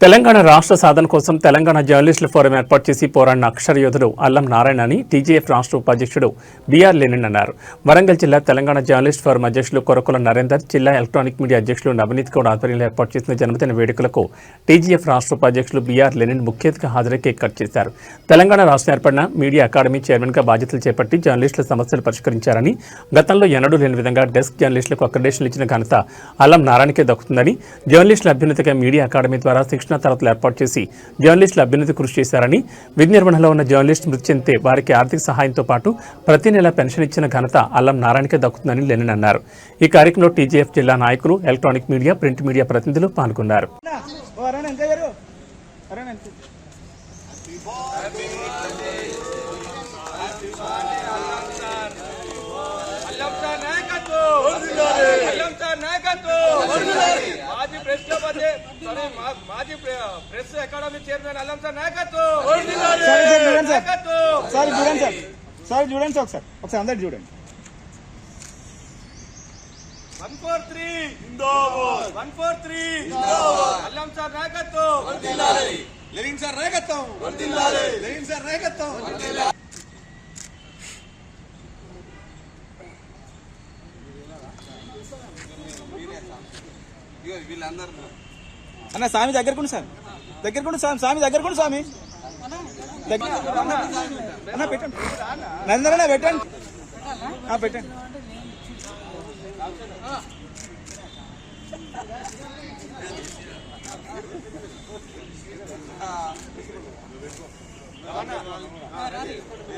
తెలంగాణ రాష్ట్ర సాధన కోసం తెలంగాణ జర్నలిస్టుల ఫోరం ఏర్పాటు చేసి పోరాడిన అక్షర యోధుడు అల్లం నారాయణ అని టీజీఎఫ్ రాష్ట్ర ఉపాధ్యక్షుడు బీఆర్ లెనిన్ అన్నారు. వరంగల్ జిల్లా తెలంగాణ జర్నలిస్ట్ ఫోరం అధ్యక్షులు కొరకుల నరేందర్ జిల్లా ఎలక్ట్రానిక్ మీడియా అధ్యక్షులు నవనీత్ గౌడ్ ఆధ్వర్యంలో ఏర్పాటు చేసిన జన్మదిన వేడుకలకు టీజీఎఫ్ రాష్ట్ర ఉపాధ్యక్షులు బీఆర్ లెనిన్ ముఖ్య అతిథిగా హాజరై కేక్ కట్ చేశారు. తెలంగాణ రాష్ట్రం ఏర్పడిన మీడియా అకాడమీ చైర్మన్గా బాధ్యతలు చేపట్టి జర్నలిస్టుల సమస్యలు పరిష్కరించారని గతంలో ఎన్నడూ లేని విధంగా డెస్క్ జర్నలిస్టులకు అక్రెడేషన్లు ఇచ్చిన ఘనత అల్లం నారాయణకే దక్కుతుందని జర్నలిస్టుల అభ్యున్నతగా మీడియా అకాడమీ ద్వారా శిక్షణ తరగతులు ఏర్పాటు చేసి జర్నలిస్టుల అభ్యున్నతి కృషి చేశారని విధి నిర్వహణలో ఉన్న జర్నలిస్ట్ మృతి చెందితే వారికి ఆర్థిక సహాయంతో పాటు ప్రతి నెల పెన్షన్ ఇచ్చిన ఘనత అల్లం నారాయణకే దక్కుతుందని లెనిన్ అన్నారు. ఈ కార్యక్రమంలో టీజీఎఫ్ జిల్లా నాయకులు ఎలక్ట్రానిక్ మీడియా ప్రింట్ మీడియా ప్రతినిధులు పాల్గొన్నారు. అల్లం సార్ నాయకత్వం! అల్లం సార్ నాయకత్వం! మాజీ ప్రెస్ క్లబ్ అదే సారీ మా- మాజీ ప్రె- press academy chairman Allam sir నాయకత్వం సార్ సార్ చూడండి సార్ నాయకత్వం సార్ చూడండి సార్ సార్ చూడండి సార్ ఒకసారి ఒకసారి అందరు చూడండి one four three one four three Allam sir నాయకత్వం లెనిన్ సార్ నాయకత్వం లెనిన్ సార్ నాయకత్వం ఇగో వీళ్ళందరూ అన్న స్వామి దగ్గరకుండి సార్ దగ్గరకుండి స్వామి స్వామి దగ్గరకుండి స్వామి. అన్న పెట్టండి. నందరన్న పెట్టండి. ఆ, పెట్టండి.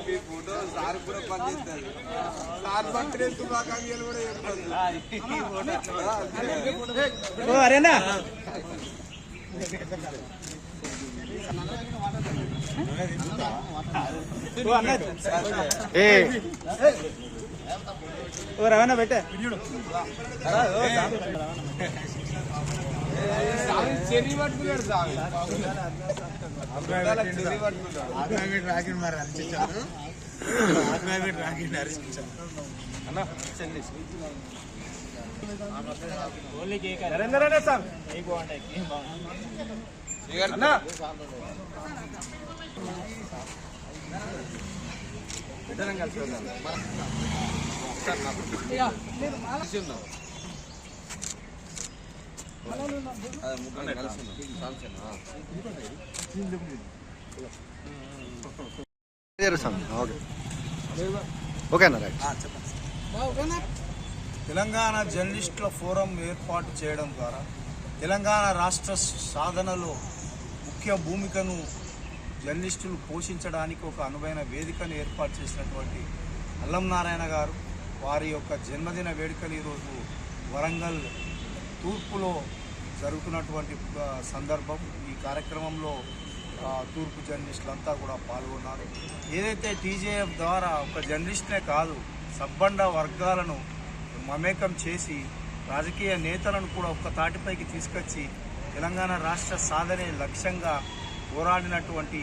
మీ ఫోటో సార్ కూడా పనిచేస్తారు సార్ బర్త్డే శుభాకాంక్షలు కూడా చెప్తారు. ఓ అరేనా? ఓ అన్న ఏ. ఓ రవాణా పెట్టే. పట్టుకున్నాడు సార్ అన్న ఇద్దరం కలిసి వెళ్దాం ముగ్గురు కలిసి ఉన్నాం. ఓకే. ఓకేనా రైట్. తెలంగాణ జర్నలిస్టుల ఫోరం ఏర్పాటు చేయడం ద్వారా తెలంగాణ రాష్ట్ర సాధనలో ముఖ్య భూమికను జర్నలిస్టులు పోషించడానికి ఒక అనువైన వేదికను ఏర్పాటు చేసినటువంటి అల్లం నారాయణ గారు వారి యొక్క జన్మదిన వేడుకలు ఈరోజు వరంగల్ తూర్పులో జరుగుతున్నటువంటి సందర్భం. ఈ కార్యక్రమంలో తూర్పు జర్నలిస్టులంతా కూడా పాల్గొన్నారు. ఏదైతే టీజేఎఫ్ ద్వారా ఒక జర్నలిస్ట్నే కాదు సబ్బండ వర్గాలను మమేకం చేసి రాజకీయ నేతలను కూడా ఒక్క తాటిపైకి తీసుకొచ్చి తెలంగాణ రాష్ట్ర సాధనే లక్ష్యంగా పోరాడినటువంటి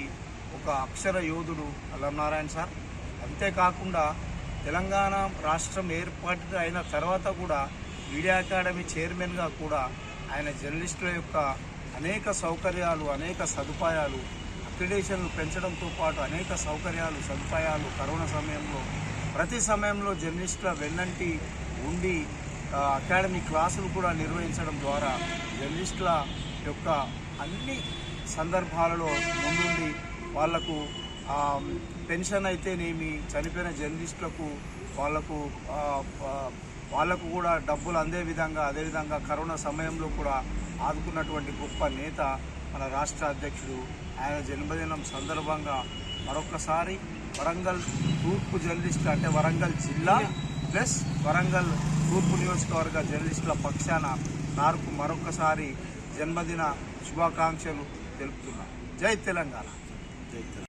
ఒక అక్షర యోధుడు అల్లంనారాయణ సార్. అంతేకాకుండా తెలంగాణ రాష్ట్రం ఏర్పాటు అయిన తర్వాత కూడా మీడియా అకాడమీ చైర్మన్గా కూడా ఆయన జర్నలిస్టుల యొక్క అనేక సౌకర్యాలు అనేక సదుపాయాలు అక్రిడేషన్లు పెంచడంతో పాటు అనేక సౌకర్యాలు సదుపాయాలు కరోనా సమయంలో ప్రతి సమయంలో జర్నలిస్టుల వెన్నంటి ఉండి అకాడమీ క్లాసులు కూడా నిర్వహించడం ద్వారా జర్నలిస్టుల యొక్క అన్ని సందర్భాలలో ముందుండి వాళ్ళకు పెన్షన్ అయితేనేమి చనిపోయిన జర్నలిస్టులకు వాళ్ళకు వాళ్ళకు కూడా డబ్బులు అందే విధంగా అదేవిధంగా కరోనా సమయంలో కూడా ఆదుకున్నటువంటి గొప్ప నేత మన రాష్ట్ర అధ్యక్షుడు. ఆయన జన్మదినం సందర్భంగా మరొకసారి వరంగల్ తూర్పు జర్నలిస్ట్ అంటే వరంగల్ జిల్లా ప్లస్ వరంగల్ తూర్పు నియోజకవర్గ జర్నలిస్టుల పక్షాన సార్కు మరొకసారి జన్మదిన శుభాకాంక్షలు తెలుపుతున్నాను జై తెలంగాణ. జై తెలంగాణ.